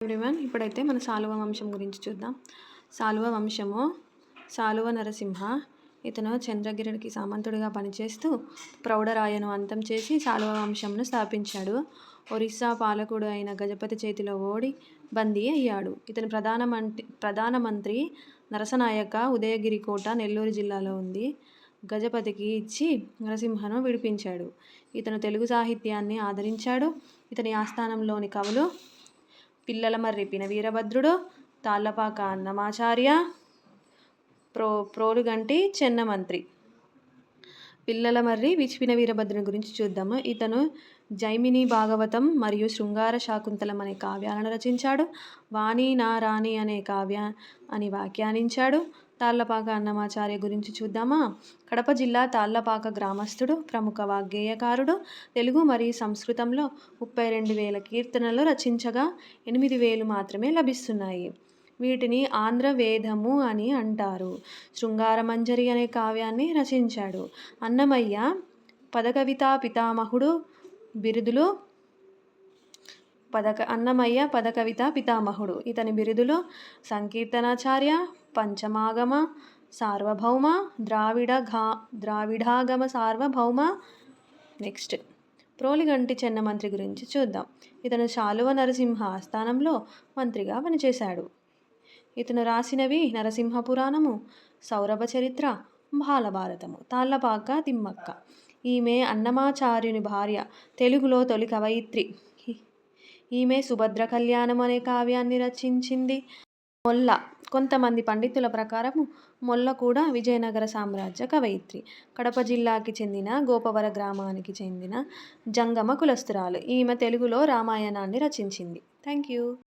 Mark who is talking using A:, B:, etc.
A: Everyone ఇప్పుడైతే మన సాలువ వంశం గురించి చూద్దాం. సాలువ వంశము సాలువ నరసింహ ఇతను చంద్రగిరికి సామంతుడిగా పనిచేస్తూ ప్రౌఢరాయను అంతం చేసి సాలువ వంశంను స్థాపించాడు. ఒరిస్సా పాలకుడు అయిన గజపతి చేతిలో ఓడి బందీ అయ్యాడు. ఇతని ప్రధాన మంత్రి ప్రధానమంత్రి నరసనాయక ఉదయగిరి కోట నెల్లూరు జిల్లాలో ఉంది. గజపతికి ఇచ్చి నరసింహను విడిపించాడు. ఇతను తెలుగు సాహిత్యాన్ని ఆదరించాడు. ఇతని ఆస్థానంలోని కవులు పిల్లలమర్రి మర్రిపిన వీరభద్రుడు తాళ్ళపాక అన్నమాచార్య ప్రో ప్రోలుగంటి చెన్నమంత్రి. పిల్లల మర్రి విచిపిన వీరభద్రుని గురించి చూద్దాము. ఇతను జైమిని భాగవతం మరియు శృంగార శాకుంతలం అనే కావ్యాలను రచించాడు. వాణి నా రాణి అనే కావ్య అని వ్యాఖ్యానించాడు. తాళ్ళపాక అన్నమాచార్య గురించి చూద్దామా? కడప జిల్లా తాళ్ళపాక గ్రామస్తుడు ప్రముఖ వాగ్గేయకారుడు. తెలుగు మరియు సంస్కృతంలో ముప్పై రెండు వేల కీర్తనలు రచించగా ఎనిమిది వేలు మాత్రమే లభిస్తున్నాయి. వీటిని ఆంధ్ర వేదము అని అంటారు. శృంగారమంజరి అనే కావ్యాన్ని రచించాడు. అన్నమయ్య పదకవితా పితామహుడు బిరుదులు పదక అన్నమయ్య పదకవిత పితామహుడు. ఇతని బిరుదులు సంకీర్తనాచార్య పంచమాగమ సార్వభౌమ ద్రావిడ ఘా ద్రావిడాగమ సార్వభౌమ. నెక్స్ట్. ప్రోలిగంటి చెన్నమంత్రి గురించి చూద్దాం. ఇతను శాలువ నరసింహ ఆస్థానంలో మంత్రిగా పనిచేశాడు. ఇతను రాసినవి నరసింహపురాణము సౌరభ చరిత్ర బాలభారతము. తాళ్ళపాక తిమ్మక్క. ఈమె అన్నమాచార్యుని భార్య తెలుగులో తొలి కవయిత్రి. ఈమె సుభద్ర కళ్యాణం అనే కావ్యాన్ని రచించింది. మొల్ల. కొంతమంది పండితుల ప్రకారము మొల్ల కూడా విజయనగర సామ్రాజ్య కవయిత్రి. కడప జిల్లాకి చెందిన గోపవర గ్రామానికి చెందిన జంగమ కులస్తురాలు. ఈమె తెలుగులో రామాయణాన్ని రచించింది. Thank you.